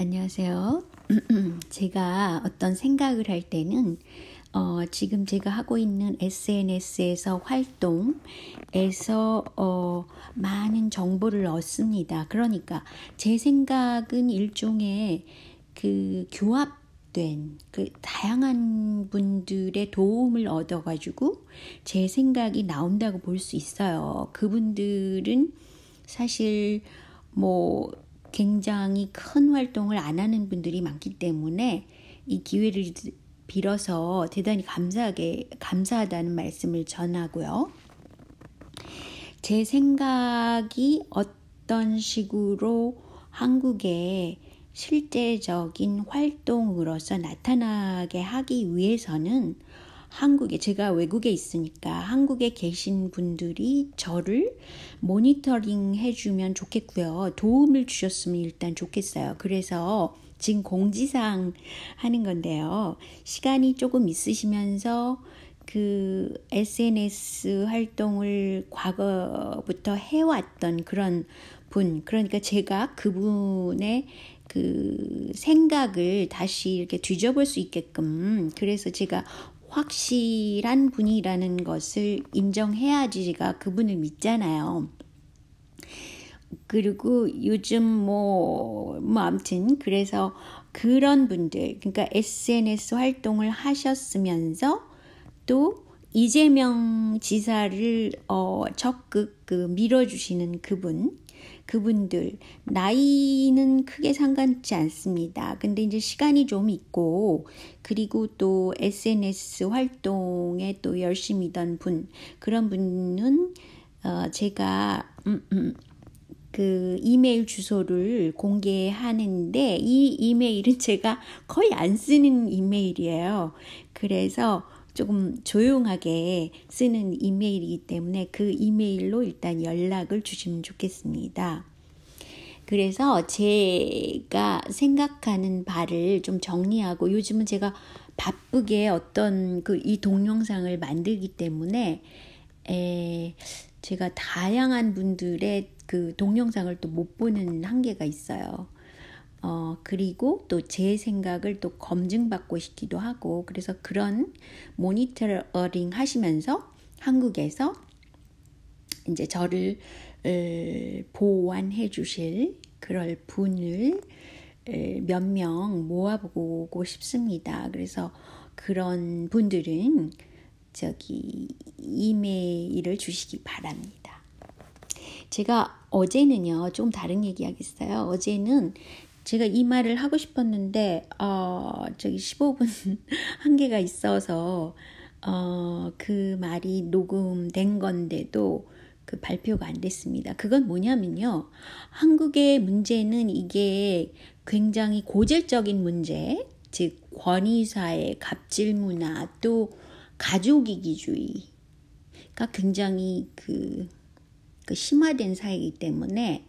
안녕하세요. 제가 어떤 생각을 할 때는 어, 지금 제가 하고 있는 SNS에서 활동에서 어, 많은 정보를 얻습니다. 그러니까 제 생각은 일종의 그 교합 된 그 다양한 분들의 도움을 얻어가지고 제 생각이 나온다고 볼 수 있어요. 그분들은 사실 뭐 굉장히 큰 활동을 안 하는 분들이 많기 때문에 이 기회를 빌어서 대단히 감사하게 감사하다는 말씀을 전하고요. 제 생각이 어떤 식으로 한국의 실제적인 활동으로서 나타나게 하기 위해서는 한국에 제가 외국에 있으니까 한국에 계신 분들이 저를 모니터링 해주면 좋겠고요. 도움을 주셨으면 일단 좋겠어요. 그래서 지금 공지사항 하는 건데요. 시간이 조금 있으시면서 그 SNS 활동을 과거부터 해왔던 그런 분, 그러니까 제가 그분의 그 생각을 다시 이렇게 뒤져볼 수 있게끔 그래서 제가 확실한 분이라는 것을 인정해야지 제가 그분을 믿잖아요. 그리고 요즘 뭐, 뭐, 아무튼, 그래서 그런 분들, 그러니까 SNS 활동을 하셨으면서 또 이재명 지사를 어, 적극 그 밀어주시는 그분, 그분들 나이는 크게 상관치 않습니다. 근데 이제 시간이 좀 있고 그리고 또 SNS 활동에 또 열심히던 분 그런 분은 어 제가 음, 음, 그 이메일 주소를 공개하는데 이 이메일은 제가 거의 안 쓰는 이메일이에요. 그래서 조금 조용하게 쓰는 이메일이기 때문에 그 이메일로 일단 연락을 주시면 좋겠습니다. 그래서 제가 생각하는 바를 좀 정리하고 요즘은 제가 바쁘게 어떤 그 이 동영상을 만들기 때문에 에 제가 다양한 분들의 그 동영상을 또 못 보는 한계가 있어요. 어, 그리고 또 제 생각을 또 검증받고 싶기도 하고, 그래서 그런 모니터링 하시면서 한국에서 이제 저를 보완해 주실 그럴 분을 몇 명 모아보고 싶습니다. 그래서 그런 분들은 저기 이메일을 주시기 바랍니다. 제가 어제는요, 좀 다른 얘기 하겠어요. 어제는 제가 이 말을 하고 싶었는데, 어, 저기 15분 한계가 있어서, 어, 그 말이 녹음된 건데도 그 발표가 안 됐습니다. 그건 뭐냐면요. 한국의 문제는 이게 굉장히 고질적인 문제, 즉, 권위사회, 갑질 문화, 또 가족이기주의 가 굉장히 그, 그 심화된 사회이기 때문에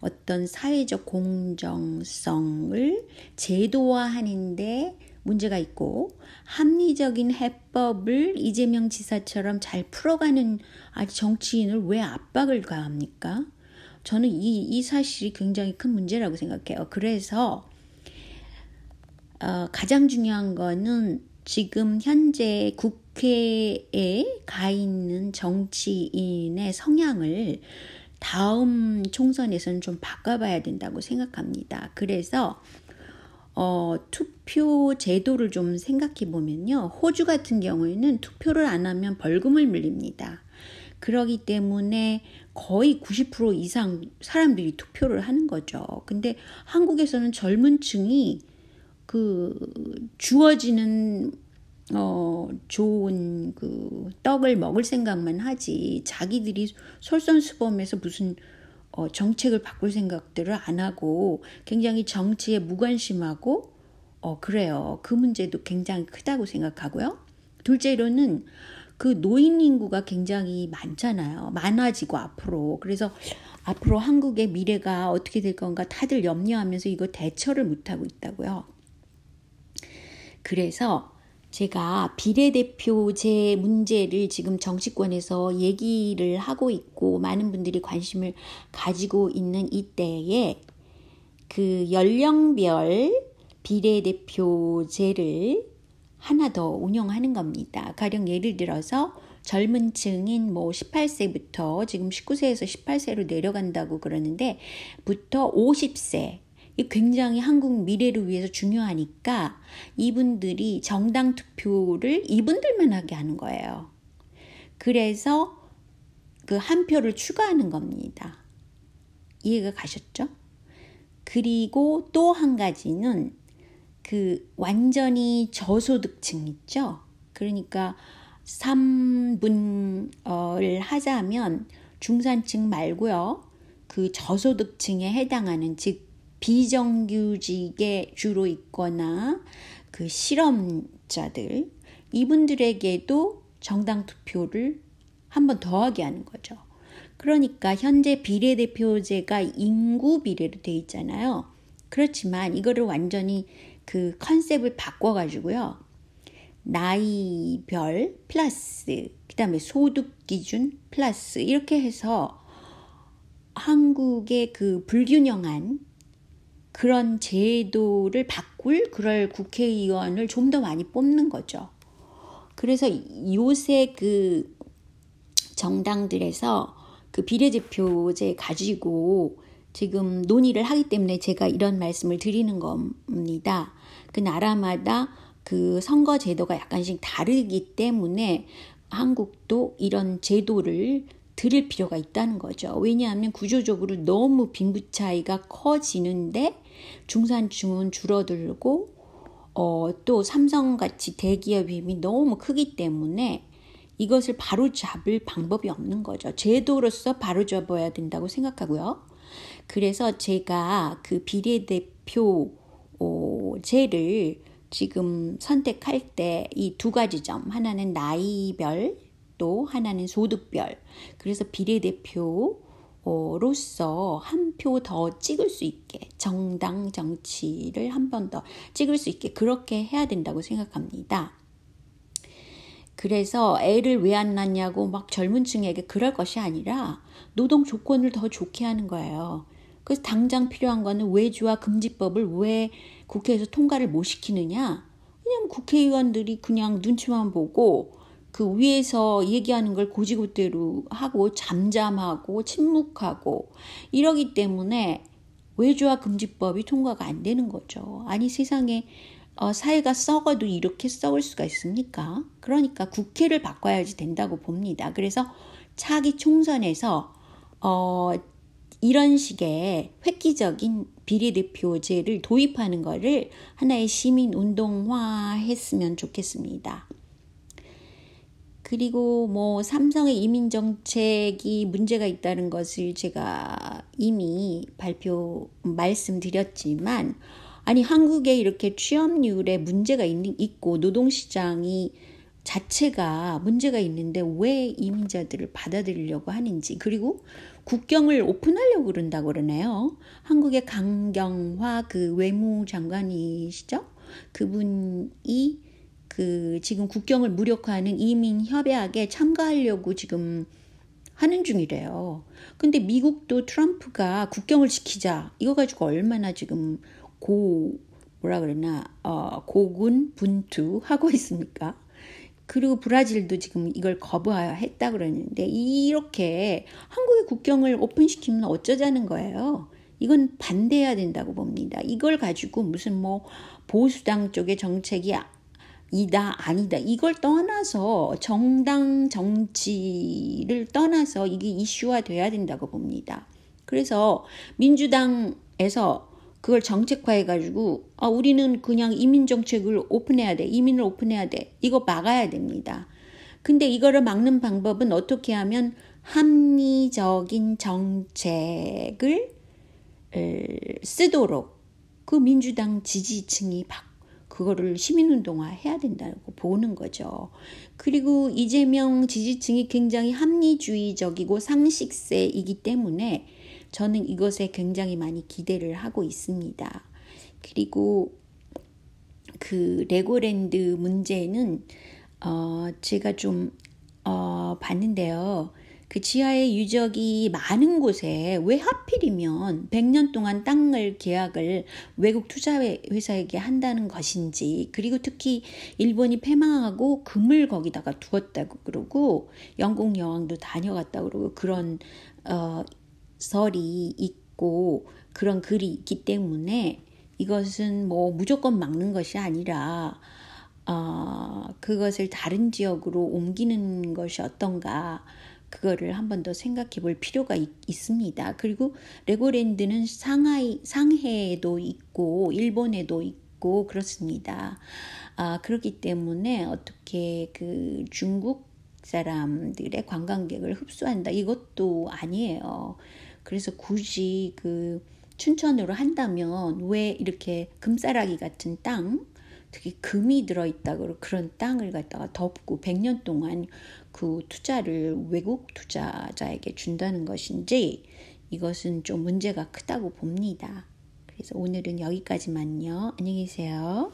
어떤 사회적 공정성을 제도화하는데 문제가 있고 합리적인 해법을 이재명 지사처럼 잘 풀어가는 정치인을 왜 압박을 가합니까? 저는 이, 이 사실이 굉장히 큰 문제라고 생각해요. 그래서 어, 가장 중요한 거는 지금 현재 국회에 가 있는 정치인의 성향을 다음 총선에서는 좀 바꿔봐야 된다고 생각합니다. 그래서 어, 투표 제도를 좀 생각해 보면요. 호주 같은 경우에는 투표를 안 하면 벌금을 물립니다. 그러기 때문에 거의 90% 이상 사람들이 투표를 하는 거죠. 근데 한국에서는 젊은 층이 그 주어지는 어, 좋은 그 떡을 먹을 생각만 하지 자기들이 솔선수범해서 무슨 어, 정책을 바꿀 생각들을 안 하고 굉장히 정치에 무관심하고 어, 그래요. 그 문제도 굉장히 크다고 생각하고요. 둘째로는 그 노인 인구가 굉장히 많잖아요. 많아지고 앞으로. 그래서 앞으로 한국의 미래가 어떻게 될 건가 다들 염려하면서 이거 대처를 못하고 있다고요. 그래서 제가 비례대표제 문제를 지금 정치권에서 얘기를 하고 있고 많은 분들이 관심을 가지고 있는 이때에 그 연령별 비례대표제를 하나 더 운영하는 겁니다. 가령 예를 들어서 젊은 층인 뭐 18세부터 지금 19세에서 18세로 내려간다고 그러는데 부터 50세 굉장히 한국 미래를 위해서 중요하니까 이분들이 정당 투표를 이분들만 하게 하는 거예요. 그래서 그 한 표를 추가하는 겁니다. 이해가 가셨죠? 그리고 또 한 가지는 그 완전히 저소득층 있죠? 그러니까 3분을 하자면 중산층 말고요. 그 저소득층에 해당하는 즉 비정규직에 주로 있거나 그 실험자들 이분들에게도 정당 투표를 한 번 더 하게 하는 거죠. 그러니까 현재 비례대표제가 인구 비례로 돼 있잖아요. 그렇지만 이거를 완전히 그 컨셉을 바꿔가지고요. 나이별 플러스, 그 다음에 소득 기준 플러스, 이렇게 해서 한국의 그 불균형한 그런 제도를 바꿀 그럴 국회의원을 좀 더 많이 뽑는 거죠. 그래서 요새 그 정당들에서 그 비례대표제 가지고 지금 논의를 하기 때문에 제가 이런 말씀을 드리는 겁니다. 그 나라마다 그 선거 제도가 약간씩 다르기 때문에 한국도 이런 제도를 들일 필요가 있다는 거죠. 왜냐하면 구조적으로 너무 빈부 차이가 커지는데 중산층은 줄어들고 어, 또 삼성같이 대기업 힘이 너무 크기 때문에 이것을 바로 잡을 방법이 없는 거죠. 제도로서 바로 잡아야 된다고 생각하고요. 그래서 제가 그 비례대표제를 지금 선택할 때 이 두 가지 점 하나는 나이별 또 하나는 소득별 그래서 비례대표로서 한 표 더 찍을 수 있게 정당 정치를 한 번 더 찍을 수 있게 그렇게 해야 된다고 생각합니다. 그래서 애를 왜 안 낳냐고 막 젊은 층에게 그럴 것이 아니라 노동 조건을 더 좋게 하는 거예요. 그래서 당장 필요한 거는 외주화 금지법을 왜 국회에서 통과를 못 시키느냐? 그냥 국회의원들이 그냥 눈치만 보고 그 위에서 얘기하는 걸 고지고대로 하고 잠잠하고 침묵하고 이러기 때문에 외주화 금지법이 통과가 안 되는 거죠. 아니 세상에 어, 사회가 썩어도 이렇게 썩을 수가 있습니까? 그러니까 국회를 바꿔야지 된다고 봅니다. 그래서 차기 총선에서 어, 이런 식의 획기적인 비례대표제를 도입하는 것을 하나의 시민 운동화 했으면 좋겠습니다. 그리고 뭐 삼성의 이민 정책이 문제가 있다는 것을 제가 이미 발표 말씀드렸지만 아니 한국에 이렇게 취업률에 문제가 있 고 노동시장이 자체가 문제가 있는데 왜 이민자들을 받아들이려고 하는지 그리고 국경을 오픈하려고 그런다고 그러네요. 한국의 강경화 그 외무장관이시죠? 그분이 그 지금 국경을 무력화하는 이민 협약에 참가하려고 지금 하는 중이래요. 근데 미국도 트럼프가 국경을 지키자 이거 가지고 얼마나 지금 고 뭐라 그러나 어, 고군 분투 하고 있습니까? 그리고 브라질도 지금 이걸 거부했다 그러는데 이렇게 한국의 국경을 오픈시키면 어쩌자는 거예요. 이건 반대해야 된다고 봅니다. 이걸 가지고 무슨 뭐 보수당 쪽의 정책이 이다 아니다 이걸 떠나서 정당 정치를 떠나서 이게 이슈화 돼야 된다고 봅니다. 그래서 민주당에서 그걸 정책화해 가지고 아 우리는 그냥 이민 정책을 오픈해야 돼. 이민을 오픈해야 돼. 이거 막아야 됩니다. 근데 이거를 막는 방법은 어떻게 하면 합리적인 정책을 쓰도록 그 민주당 지지층이 그거를 시민운동화 해야 된다고 보는 거죠. 그리고 이재명 지지층이 굉장히 합리주의적이고 상식세이기 때문에 저는 이것에 굉장히 많이 기대를 하고 있습니다. 그리고 그 레고랜드 문제는 어 제가 좀 어, 봤는데요. 그 지하의 유적이 많은 곳에 왜 하필이면 100년 동안 땅을 계약을 외국 투자회사에게 한다는 것인지 그리고 특히 일본이 패망하고 금을 거기다가 두었다고 그러고 영국 여왕도 다녀갔다고 그러고 그런 어, 설이 있고 그런 글이 있기 때문에 이것은 뭐 무조건 막는 것이 아니라 어, 그것을 다른 지역으로 옮기는 것이 어떤가 그거를 한 번 더 생각해 볼 필요가 있, 습니다 그리고 레고랜드는 상하이, 상해에도 있고 일본에도 있고 그렇습니다. 아, 그렇기 때문에 어떻게 그 중국 사람들의 관광객을 흡수한다 이것도 아니에요. 그래서 굳이 그 춘천으로 한다면 왜 이렇게 금싸라기 같은 땅 특히 금이 들어있다 고 그런 땅을 갖다가 덮고 100년 동안 그 투자를 외국 투자자에게 준다는 것인지 이것은 좀 문제가 크다고 봅니다. 그래서 오늘은 여기까지만요. 안녕히 계세요.